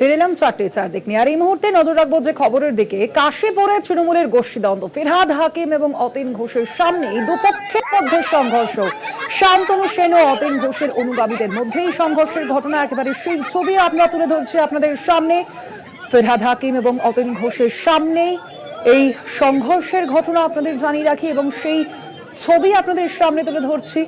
ফিরে এলাম চারটে চার দিক নিয়ে। আর এই মুহূর্তে নজর রাখব যে খবরের দিকে, কাশে কাশীপুরে তৃণমূলের গোষ্ঠীদ্বন্দ্ব। ফিরহাদ হাকিম এবং অতীন ঘোষের সামনে দুপক্ষের মধ্যে সংঘর্ষ। শান্তনু সেন ও অতীন ঘোষের অনুগামীদের মধ্যে এই সংঘর্ষের ঘটনা, একেবারে সেই ছবি আমরা তুলে ধরছি আপনাদের সামনে। ফিরহাদ হাকিম এবং অতীন ঘোষের সামনে এই সংঘর্ষের ঘটনা আপনাদের জানিয়ে রাখি এবং সেই ছবি আপনাদের সামনে তুলে ধরছি।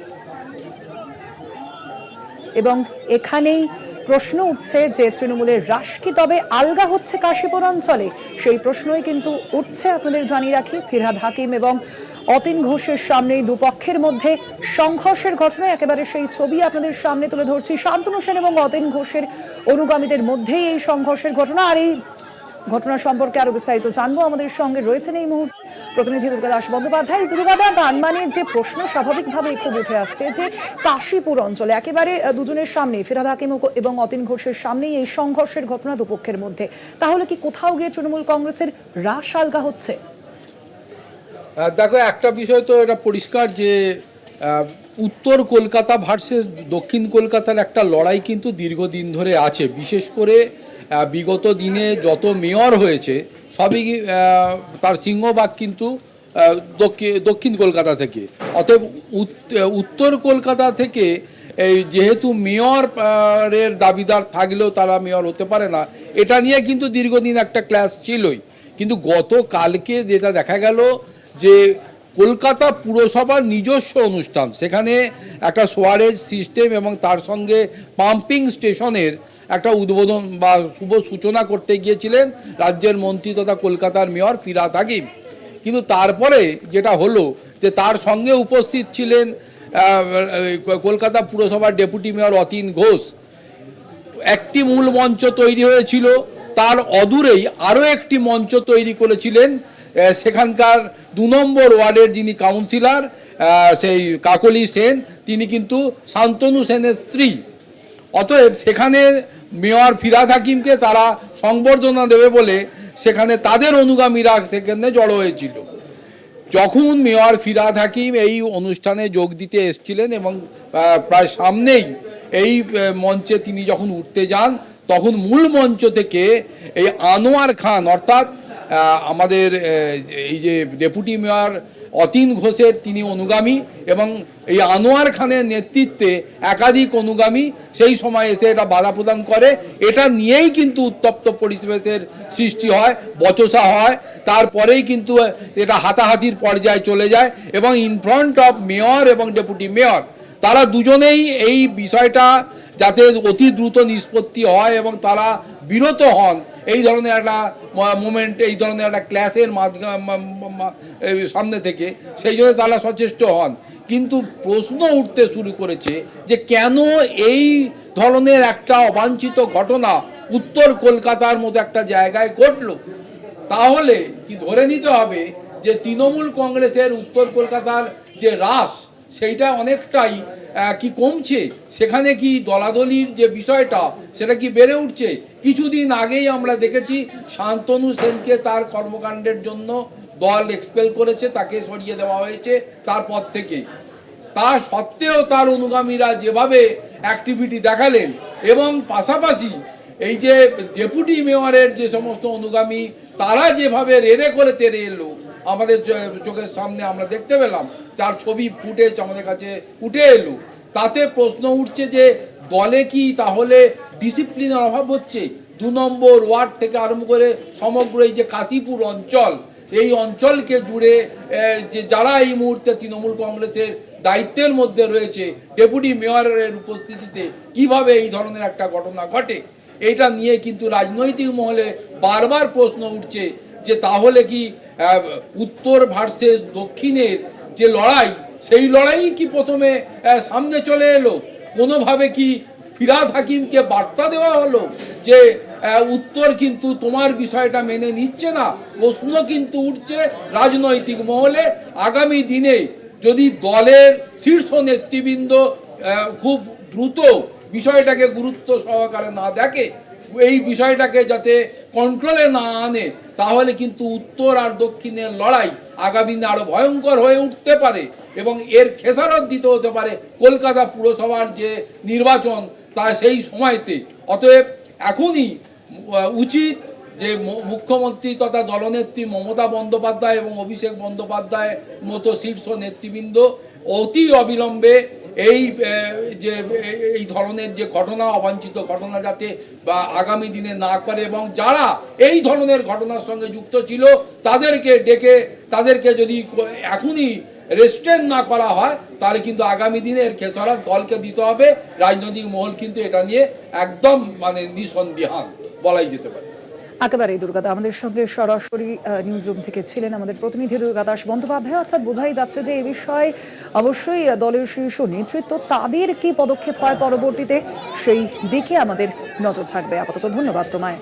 এবং এখানেই প্রশ্ন উঠছে যে তৃণমূলের হ্রাস কি? তবে আলগা হচ্ছে কাশীপুর অঞ্চলে। সেই প্রশ্নই কিন্তু উঠছে আপনাদের জানিয়ে রাখি। ফিরহাদ হাকিম এবং অতীন ঘোষের সামনে দুপক্ষের মধ্যে সংঘর্ষের ঘটনা। একেবারে সেই ছবি আপনাদের সামনে তুলে ধরছি। শান্তনু সেন এবং অতীন ঘোষের অনুগামীদের মধ্যেই এই সংঘর্ষের ঘটনা। আর এই ঘটনা সম্পর্কে আরও বিস্তারিত জানব। আমাদের সঙ্গে রয়েছেন এই মুহূর্তে প্রতিনিধি দুর্গা দাস বন্দ্যোপাধ্যায়। দুর্গাদা গানমানের যে প্রশ্ন স্বাভাবিকভাবে খুব উঠে আসছে যে কাশীপুর অঞ্চলে একেবারে দুজনের সামনে ফিরাদ হাকিম এবং অতীন ঘোষের সামনেই এই সংঘর্ষের ঘটনা দুপক্ষের মধ্যে। তাহলে কি কোথাও গিয়ে তৃণমূল কংগ্রেসের রাস আলগা হচ্ছে? দেখো, একটা বিষয় তো এটা পরিষ্কার যে উত্তর কলকাতা ভার্সেস দক্ষিণ কলকাতার একটা লড়াই কিন্তু দীর্ঘদিন ধরে আছে। বিশেষ করে বিগত দিনে যত মেয়র হয়েছে, সবই তার সিংহবাগ কিন্তু দক্ষিণ কলকাতা থেকে। অতএব উত- উত্তর কলকাতা থেকে এই যেহেতু মেয়র এর দাবিদার থাকলেও তারা মেয়র হতে পারে না, এটা নিয়ে কিন্তু দীর্ঘদিন একটা ক্লাস ছিলই। কিন্তু গতকালকে যেটা দেখা গেল যে কলকাতা পুরসভার নিজস্ব অনুষ্ঠান, সেখানে একটা সোয়ারেজ সিস্টেম এবং তার সঙ্গে পাম্পিং স্টেশনের একটা উদ্বোধন বা শুভ সূচনা করতে গিয়েছিলেন রাজ্যের মন্ত্রী তথা কলকাতার মেয়র ফিরাদ হাকিম। কিন্তু তারপরে যেটা হলো যে তার সঙ্গে উপস্থিত ছিলেন কলকাতা পুরসভার ডেপুটি মেয়র অতীন ঘোষ। একটি মূল মঞ্চ তৈরি হয়েছিল, তার অদূরেই আরও একটি মঞ্চ তৈরি করেছিলেন সেখানকার দু নম্বর ওয়ার্ডের যিনি কাউন্সিলর সেই কাকলি সেন, তিনি কিন্তু শান্তনু সেনের স্ত্রী। অতএব সেখানে মেয়র ফিরাদ হাকিমকে তারা সংবর্ধনা দেবে বলে সেখানে তাদের অনুগামীরা সেখানে জড়ো হয়েছিল। যখন মেয়র ফিরাদ হাকিম এই অনুষ্ঠানে যোগ দিতে এসেছিলেন এবং প্রায় সামনেই এই মঞ্চে তিনি যখন উঠতে যান, তখন মূল মঞ্চ থেকে এই আনোয়ার খান অর্থাৎ আমাদের এই যে ডেপুটি মেয়র অতীন ঘোষের তিনি অনুগামী এবং এই আনোয়ার খানের নেতৃত্বে একাধিক অনুগামী, সেই সময় এসে এটা বাধা প্রদান করে। এটা নিয়েই কিন্তু উত্তপ্ত পরিবেশের সৃষ্টি হয়, বচসা হয়। তারপরেই কিন্তু এটা হাতাহাতির পর্যায়ে চলে যায় এবং ইন ফ্রন্ট অফ মেয়র এবং ডেপুটি মেয়র তারা দুজনেই এই বিষয়টা যাতে অতি দ্রুত নিষ্পত্তি হয় এবং তারা বিরত হন। এই ধরনের একটা মোমেন্ট এই ধরনের একটা ক্লাসের সামনে থেকে, সেই জন্য তারা সচেষ্ট হন। কিন্তু প্রশ্ন উঠতে শুরু করেছে যে কেন এই ধরনের একটা অবাঞ্ছিত ঘটনা উত্তর কলকাতার মতো একটা জায়গায় ঘটলো? তাহলে কি ধরে নিতে হবে যে তৃণমূল কংগ্রেসের উত্তর কলকাতার যে হ্রাস, সেইটা অনেকটাই কি কমছে? সেখানে কি দলাদলির যে বিষয়টা, সেটা কি বেড়ে উঠছে? কিছুদিন আগেই আমরা দেখেছি শান্তনু সেনকে তার কর্মকাণ্ডের জন্য দল এক্সপেল করেছে, তাকে সরিয়ে দেওয়া হয়েছে তারপর থেকে তা সত্ত্বেও তার অনুগামীরা যেভাবে অ্যাক্টিভিটি দেখালেন এবং পাশাপাশি এই যে ডেপুটি মেয়রের যে সমস্ত অনুগামী, তারা যেভাবে রেড়ে করে তেরে এলো, আমাদের চোখের সামনে আমরা দেখতে পেলাম, তার ছবি ফুটেজ আমাদের কাছে উঠে এলো। তাতে প্রশ্ন উঠছে যে দলে কি তাহলে ডিসিপ্লিনের অভাব হচ্ছে। দু নম্বর ওয়ার্ড থেকে আরম্ভ করে সমগ্র এই যে কাশীপুর অঞ্চল, এই অঞ্চলকে জুড়ে যে যারা এই মুহূর্তে তৃণমূল কংগ্রেসের দায়িত্বের মধ্যে রয়েছে, ডেপুটি মেয়রের উপস্থিতিতে কীভাবে এই ধরনের একটা ঘটনা ঘটে, এইটা নিয়ে কিন্তু রাজনৈতিক মহলে বারবার প্রশ্ন উঠছে যে তাহলে কি উত্তর ভার্সেস দক্ষিণের যে লড়াই, সেই লড়াই কি প্রথমে সামনে চলে এলো? কোনোভাবে কি ফিরাদ হাকিমকে বার্তা দেওয়া হলো যে উত্তর কিন্তু তোমার বিষয়টা মেনে নিচ্ছে না, প্রশ্ন কিন্তু উঠছে রাজনৈতিক মহলে। আগামী দিনে যদি দলের শীর্ষ নেতৃবৃন্দ খুব দ্রুত বিষয়টাকে গুরুত্ব সহকারে না দেখে, এই বিষয়টাকে যাতে কন্ট্রোলে না আনে, তাহলে কিন্তু উত্তর আর দক্ষিণের লড়াই আগামী দিনে আরও ভয়ঙ্কর হয়ে উঠতে পারে এবং এর খেসারত দিতে হতে পারে। কলকাতা পুরসভার যে নির্বাচন তা সেই সময়তে। অতএব এখনই উচিত যে মুখ্যমন্ত্রী তথা দলনেত্রী মমতা বন্দ্যোপাধ্যায় এবং অভিষেক বন্দ্যোপাধ্যায় মতো শীর্ষ নেতৃবৃন্দ অতি অবিলম্বে এই যে এই ধরনের যে ঘটনা, অবাঞ্ছিত ঘটনা যাতে, বা আগামী দিনে না করে এবং যারা এই ধরনের ঘটনার সঙ্গে যুক্ত ছিল, তাদেরকে ডেকে, তাদেরকে যদি এখনই রেস্ট্রেন না করা হয়, তাহলে কিন্তু আগামী দিনে এর খেসারত দলকে দিতে হবে। রাজনৈতিক মহল কিন্তু এটা নিয়ে একদম মানে নিঃসন্দেহান বলাই যেতে পারে। একেবারে দুর্গাদা, আমাদের সঙ্গে সরাসরি নিউজ রুম থেকে ছিলেন আমাদের প্রতিনিধি দুর্গাদাস বন্দ্যোপাধ্যায়, অর্থাৎ বোঝাই যাচ্ছে যে এই বিষয়ে অবশ্যই দলের শীর্ষ নেতৃত্ব, তাদের কি পদক্ষেপ হয় পরবর্তীতে? সেই দিকে আমাদের নজর থাকবে। আপাতত ধন্যবাদ তোমায়।